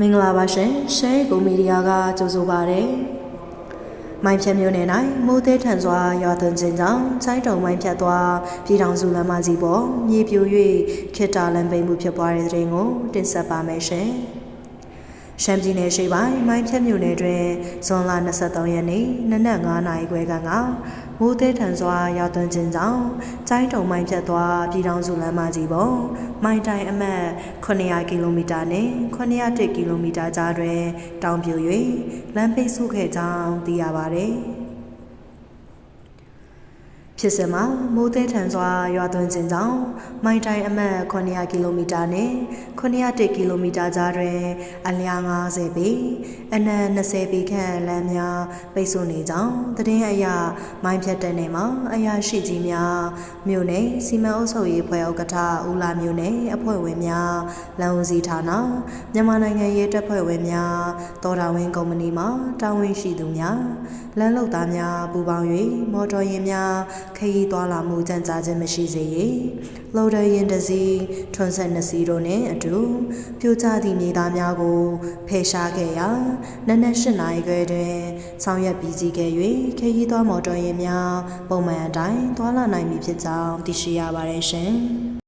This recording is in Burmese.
မင်္ဂလာပါရှင်ရှဲကိုမီဒီယာကကြိုဆိုပါရစေမိုင်းဖြတ်မျိုးနယ်၌မိုးသေးထန်စွာရွာသွန်းခြင်းကြောင့်စိုင်းတုံမိုင်းဖြတ်သွားပြည်ထောင်စုလမ်းမကြီးပေါ်မြေပြို၍ခေတ္တလမ်းပိတ်မှုဖြစ်ပွားတဲ့တဲ့ရင်ကိုတင်ဆက်ပါမယ်ရှင်ရှမ်းပြည်နယ်ရှိပိုင်းမိုင်းဖြတ်မြို့နယ်တွင်ဇွန်လ23ရက်နေ့နနက်9:00နာရီခွဲခန့်ကမိုးသေးထန်စွာရောက်သွန်းခြင်းကြောင့်ကျိုင်းတုံမိုင်းဖြတ်သွားပြည်ထောင်စုလမ်းမကြီးပေါ် မိုင်းတိုင်အမှတ်900ကီလိုမီတာနဲ့901ကီလိုမီတာကြားတွင်တောင်ပြို၍လမ်းပိတ်ဆို့ခဲ့ကြောင်းသိရပါသည်။ ဖြစ်စဉ်မှာမိုးသေးထန်စွာရွာသွန်းခြင်းကြောင့်မိုင်တိုင်အမှတ်900ကီလိုမီတာနဲ့901ကီလိုမီတာကြားတွင်အလျား90ပေအနက်20ပေခန့်လမ်းများပိတ်ဆို့နေကြောင်းသတင်းအရမိုင်းဖြတ်တဲ့နေမှာအရာရှိကြီးများမြို့နယ်စီမံအုပ်ချုပ်ရေးဖွဲ့ဥက္ကဋ္ဌဦးလာမြို့နယ်အဖွဲ့ဝင်များလမ်းဦးစီးဌာနမြန်မာနိုင်ငံရဲတပ်ဖွဲ့ဝင်များတော်တော်ဝင်ကုမ္ပဏီမှတာဝန်ရှိသူများလမ်းလုံသားများပူးပေါင်း၍မော်တော်ယာဉ်များခရီးသွားလာမှုကြံ့ကြာခြင်းမရှိစေရေးလော်ဒယာဉ်တစ်စီးထွန်းဆက်နှစ်စီးတို့နှင့်အတူပြိုကျသည့်မြေသားများကိုဖယ်ရှားခဲ့ရာနက်နက်၈နာရီခွဲတွင်ဆောင်ရွက်ပြီးစီးခဲ့၍ခရီးသွားမော်တော်ယာဉ်များပုံမှန်အတိုင်းသွားလာနိုင်ပြီဖြစ်ကြောင်းသိရှိရပါတယ်ရှင်